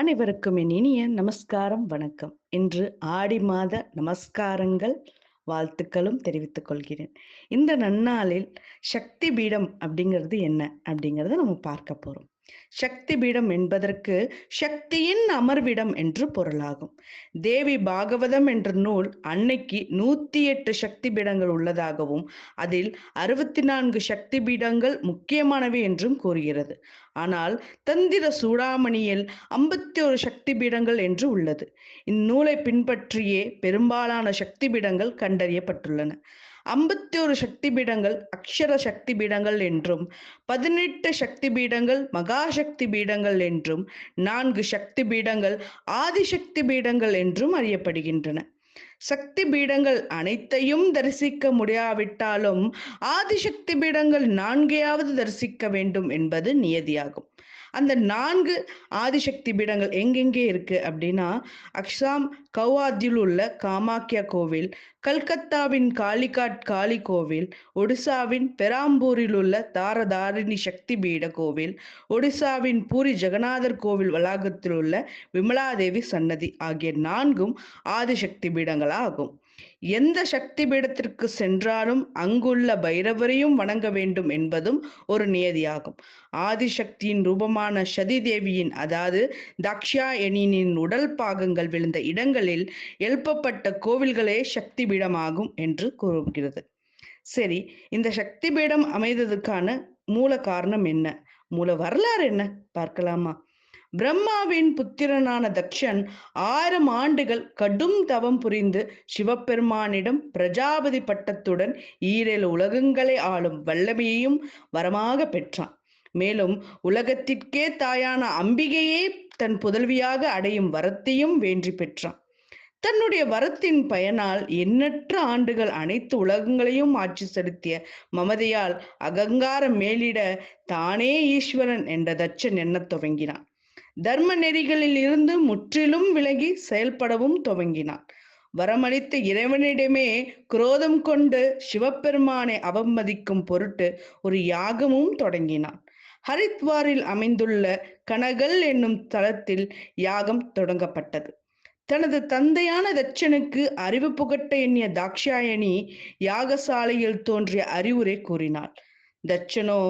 அனைவருக்கும் என் இனிய நமஸ்காரம் வணக்கம். இன்று ஆடி மாத நமஸ்காரங்கள் வாழ்த்துக்களும் தெரிவித்துக் கொள்கிறேன். இந்த நன்னாளில் சக்தி பீடம் அப்படிங்கிறது என்ன அப்படிங்கிறத நம்ம பார்க்க போறோம். சக்தி பீடம் என்பதற்கு சக்தியின் அமர்விடம் என்று பொருளாகும். தேவி பாகவதம் என்ற நூல் அன்னைக்கு நூத்தி எட்டு சக்தி பீடங்கள் உள்ளதாகவும் அதில் அறுபத்தி நான்கு சக்தி பீடங்கள் முக்கியமானவை என்றும் கூறுகிறது. ஆனால் தந்திர சூடாமணியில் ஐம்பத்தி ஒரு சக்தி பீடங்கள் என்று உள்ளது. இந்நூலை பின்பற்றியே பெரும்பாலான சக்தி பீடங்கள் கண்டறியப்பட்டுள்ளன. ஐம்பத்தி ஒரு சக்தி பீடங்கள் அக்ஷர சக்தி பீடங்கள் என்றும் பதினெட்டு சக்தி பீடங்கள் மகா சக்தி பீடங்கள் என்றும் நான்கு சக்தி பீடங்கள் ஆதிசக்தி பீடங்கள் என்றும் அறியப்படுகின்றன. சக்தி பீடங்கள் அனைத்தையும் தரிசிக்க முடியாவிட்டாலும் ஆதிசக்தி பீடங்கள் நான்கையாவது தரிசிக்க வேண்டும் என்பது நியதியாகும். அந்த நான்கு ஆதிசக்தி பீடங்கள் எங்கெங்கே இருக்கு அப்படின்னா அக்ஸாம் கௌவாத்தில் உள்ள காமாக்கியா கோவில் கல்கத்தாவின் காளிகாட் காளி கோவில் ஒடிசாவின் பெராம்பூரில் உள்ள தாரதாரிணி சக்தி பீட கோவில் ஒடிசாவின் பூரி ஜெகநாதர் கோவில் வளாகத்தில் உள்ள விமலாதேவி சன்னதி ஆகிய நான்கும் ஆதிசக்தி பீடங்களாகும். எந்த சக்தி பீடத்திற்கு சென்றாலும் அங்குள்ள பைரவரையும் வணங்க வேண்டும் என்பதும் ஒரு நியதியாகும். ஆதிசக்தியின் ரூபமான சதி தேவியின் அதாவது தக்ஷாயணியின் உடல் பாகங்கள் விழுந்த இடங்களில் எழுப்பப்பட்ட கோவில்களே சக்தி பீடமாகும் என்று கூறுகிறது. சரி இந்த சக்தி பீடம் அமைந்ததுக்கான மூல காரணம் என்ன? மூல வரலாறு என்ன? பார்க்கலாமா? பிரம்மாவின் புத்திரனான தக்ஷன் ஆயிரம் ஆண்டுகள் கடும் தவம் புரிந்து சிவபெருமானிடம் பிரஜாபதி பட்டத்துடன் ஈரேழு உலகங்களை ஆளும் வல்லமையையும் வரமாக பெற்றான். மேலும் உலகத்திற்கே தாயான அம்பிகையே தன் புதல்வியாக அடையும் வரத்தையும் வேண்டி பெற்றான். தன்னுடைய வரத்தின் பயனால் எண்ணற்ற ஆண்டுகள் அனைத்து உலகங்களையும் ஆட்சி செலுத்திய மமதையால் அகங்காரம் மேலிட தானே ஈஸ்வரன் என்ற தச்சன் எண்ணத் துவங்கினான். தர்ம நெறிகளில் இருந்து முற்றிலும் விலகி செயல்படவும் துவங்கினான். வரமளித்த இறைவனிடமே குரோதம் கொண்டு சிவபெருமானை அவமதிக்கும் பொருட்டு ஒரு யாகமும் தொடங்கினான். ஹரித்வாரில் அமைந்துள்ள கனகல் என்னும் தலத்தில் யாகம் தொடங்கப்பட்டது. தனது தந்தையான தட்சனுக்கு அறிவு புகட்ட எண்ணிய தாக்ஷாயணி யாகசாலையில் தோன்றிய அறிவுரை கூறினாள். தட்சனோ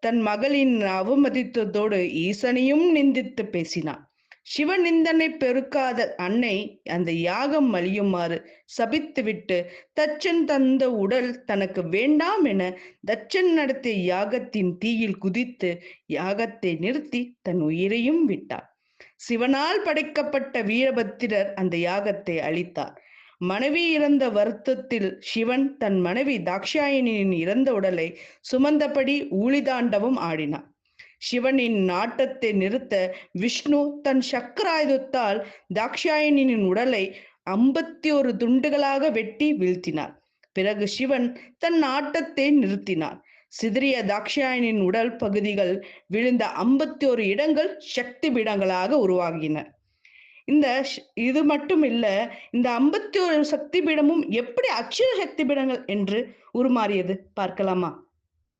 தன் மகளின் அவமதித்ததோடு ஈசனையும் நிந்தித்து பேசினான். சிவநிந்தனை பெருக்காத அன்னை அந்த யாகம் மலியுமாறு சபித்துவிட்டு தச்சன் தந்த உடல் தனக்கு வேண்டாம் என தச்சன் நடத்திய யாகத்தின் தீயில் குதித்து யாகத்தை நிறுத்தி தன் உயிரையும் விட்டார் சிவனால் படைக்கப்பட்ட வீரபத்திரர் அந்த யாகத்தை அழித்தார். மனைவி இறந்த வருத்தத்தில் சிவன் தன் மனைவி தாக்ஷாயணியின் இறந்த உடலை சுமந்தபடி ஊழிதாண்டவும் ஆடினான் சிவனின் நாட்டத்தை நிறுத்த விஷ்ணு தன் சக்கராயுதத்தால் தாக்ஷாயணியின் உடலை ஐம்பத்தி ஒரு துண்டுகளாக வெட்டி வீழ்த்தினார். பிறகு சிவன் தன் ஆட்டத்தை நிறுத்தினார். சிதறிய தாக்ஷாயனின் உடல் பகுதிகள் விழுந்த ஐம்பத்தி ஒரு இடங்கள் சக்தி பீடங்களாக உருவாகின. இந்த இது மட்டும் இல்ல இந்த ஐம்பத்தி ஒரு சக்தி பீடமும் எப்படி அச்சுர சக்தி பீடங்கள் என்று உருமாறியது பார்க்கலாமா?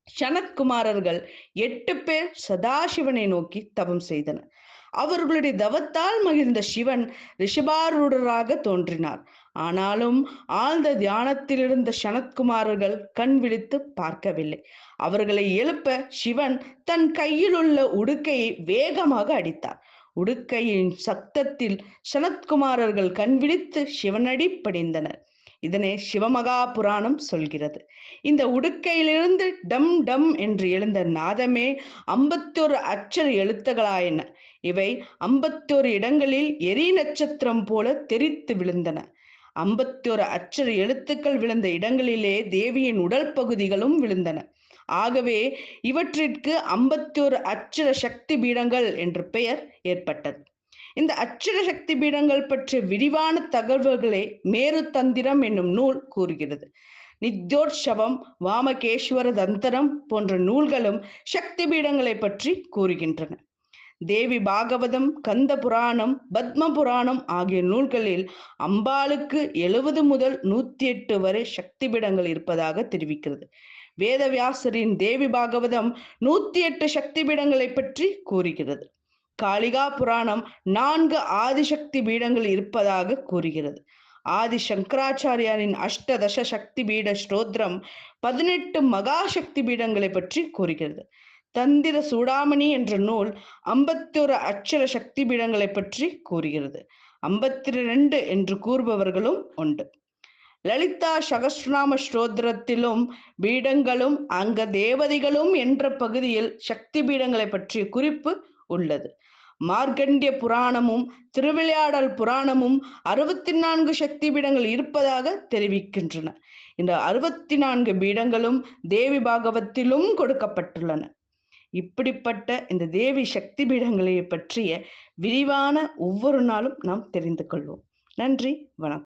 சனத்குமாரர்கள் எட்டு பேர் சதாசிவனை நோக்கி தவம் செய்தனர். அவர்களுடைய தவத்தால் மகிழ்ந்த சிவன் ரிஷபாரூடராக தோன்றினார். ஆனாலும் ஆழ்ந்த தியானத்தில் இருந்த சனத்குமாரர்கள் கண் விழித்து பார்க்கவில்லை. அவர்களை எழுப்ப சிவன் தன் கையில் உள்ள உடுக்கையை வேகமாக அடித்தார். உடுக்கையின் சத்தத்தில் சனத்குமாரர்கள் கண்விழித்து சிவனடி படிந்தனர். இதனை சிவமகா புராணம் சொல்கிறது. இந்த உடுக்கையிலிருந்து டம் டம் என்று எழுந்த நாதமே ஐம்பத்தொரு அச்சர் எழுத்துகளாயின இவை ஐம்பத்தொரு இடங்களில் எரி நட்சத்திரம் போல தெரித்து விழுந்தன. ஐம்பத்தொரு அச்சர் எழுத்துக்கள் விழுந்த இடங்களிலே தேவியின் உடல் பகுதிகளும் விழுந்தன. ஆகவே இவற்றிற்கு ஐம்பத்தொரு அச்சுர சக்தி பீடங்கள் என்ற பெயர் ஏற்பட்டது. இந்த அச்சுர சக்தி பீடங்கள் பற்றிய விரிவான தகவல்களை மேரு தந்திரம் என்னும் நூல் கூறுகிறது. நித்யோற்சவம் வாமகேஸ்வர தந்தரம் போன்ற நூல்களும் சக்தி பீடங்களை பற்றி கூறுகின்றன. தேவி பாகவதம் கந்த புராணம் பத்ம புராணம் ஆகிய நூல்களில் அம்பாளுக்கு எழுபது முதல் நூத்தி எட்டு வரை சக்தி பீடங்கள் இருப்பதாக தெரிவிக்கிறது. வேதவியாசரின் தேவி பாகவதம் நூத்தி எட்டு சக்தி பீடங்களை பற்றி கூறுகிறது. காளிகா புராணம் நான்கு ஆதிசக்தி பீடங்கள் இருப்பதாக கூறுகிறது. ஆதி சங்கராச்சாரியாரின் அஷ்டதச சக்தி பீட ஸ்ரோத்ரம் பதினெட்டு மகா சக்தி பீடங்களை பற்றி கூறுகிறது. தந்திர சூடாமணி என்ற நூல் ஐம்பத்தொரு அச்சர சக்தி பீடங்களை பற்றி கூறுகிறது. ஐம்பத்தி ரெண்டு என்று கூறுபவர்களும் உண்டு. லலிதா சகஸ்ரநாம ஸ்ரோத்திரத்திலும் பீடங்களும் அங்க தேவதைகளும் என்ற பகுதியில் சக்தி பீடங்களை பற்றிய குறிப்பு உள்ளது. மார்க்கண்டிய புராணமும் திருவிளையாடல் புராணமும் அறுபத்தி நான்கு சக்தி பீடங்கள் இருப்பதாக தெரிவிக்கின்றன. இந்த அறுபத்தி நான்கு பீடங்களும் தேவி பாகவத்திலும் கொடுக்கப்பட்டுள்ளன. இப்படிப்பட்ட இந்த தேவி சக்தி பீடங்களை பற்றிய விரிவான ஒவ்வொரு நாளும் நாம் தெரிந்து கொள்வோம். நன்றி வணக்கம்.